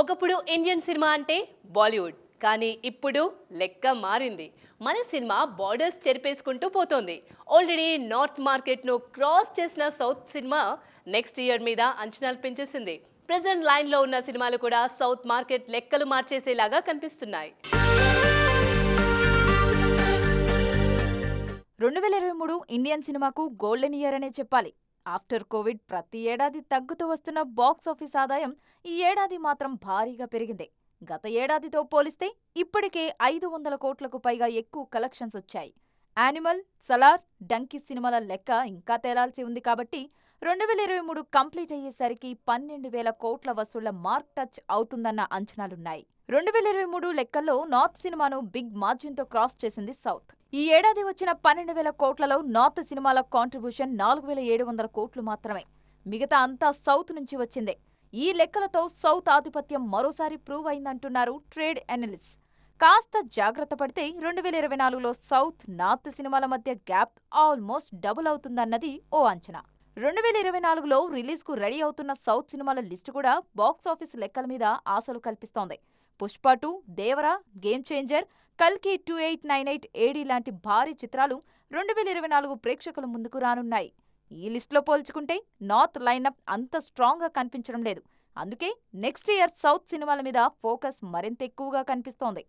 ఒకప్పుడు Indian cinema అంటే బాలీవుడ్ కానీ ఇప్పుడు లెక్క మారింది. మన సినిమా బార్డర్స్ చెరిపేసుకుంటూ పోతోంది. ఆల్రెడీ నార్త్ మార్కెట్ను క్రాస్ చేసిన సౌత్ సినిమా నెక్స్ట్ ఇయర్ మీద అంచనాలు పెంచేసింది ప్రెసెంట్ లైన్లో ఉన్న సినిమాలు కూడా సౌత్ మార్కెట్ లెక్కలు మార్చేసేలాగా కనిపిస్తున్నాయి. రెండు వేల ఇరవై మూడు ఇండియన్ సినిమాకు గోల్డెన్ ఇయర్ అనే చెప్పాలి. ఆఫ్టర్ కోవిడ్ ప్రతి ఏడాది తగ్గుతూ వస్తున్న బాక్స్ ఆఫీస్ ఆదాయం ఈ ఏడాది మాత్రం భారీగా పెరిగింది. గత ఏడాదితో పోలిస్తే ఇప్పటికే ఐదు వందల కోట్లకు పైగా ఎక్కువ కలెక్షన్స్ వచ్చాయి. యానిమల్ సలార్ డంకీ సినిమాల లెక్క ఇంకా తేలాల్సి ఉంది కాబట్టి రెండు వేల ఇరవై మూడు కంప్లీట్ అయ్యేసరికి పన్నెండు వేల కోట్ల వసూళ్ళ మార్క్ టచ్ అవుతుందన్న అంచనాలున్నాయి. రెండు వేల ఇరవై మూడు లెక్కల్లో నార్త్ సినిమాను బిగ్ మార్జిన్తో క్రాస్ చేసింది సౌత్. ఈ ఏడాది వచ్చిన పన్నెండు వేల కోట్లలో నార్త్ సినిమాల కాంట్రిబ్యూషన్ నాలుగు వేల ఏడు వందల కోట్లు మాత్రమే. మిగతా అంతా సౌత్ నుంచి వచ్చిందే. ఈ లెక్కలతో సౌత్ ఆధిపత్యం మరోసారి ప్రూవ్ అయిందంటున్నారు ట్రేడ్ అనలిస్ట్. కాస్త జాగ్రత్త పడితే రెండు వేల ఇరవై నాలుగులో సౌత్ నార్త్ సినిమాల మధ్య గ్యాప్ ఆల్మోస్ట్ డబుల్ అవుతుందన్నది ఓ అంచనా. రెండు వేల ఇరవై నాలుగులో రిలీజ్కు రెడీ అవుతున్న సౌత్ సినిమాల లిస్టు కూడా బాక్సాఫీస్ లెక్కల మీద ఆశలు కల్పిస్తోంది. Pushpa two Devara game changer కల్కి two eight nine eight AD లాంటి భారీ చిత్రాలు రెండు వేల ఇరవై నాలుగు ప్రేక్షకుల ముందుకు రానున్నాయి. ఈ లిస్టులో పోల్చుకుంటే నార్త్ లైనప్ అంత స్ట్రాంగ్గా కనిపించడం లేదు. అందుకే నెక్స్ట్ ఇయర్ సౌత్ సినిమాల మీద ఫోకస్ మరింత ఎక్కువగా కనిపిస్తోంది.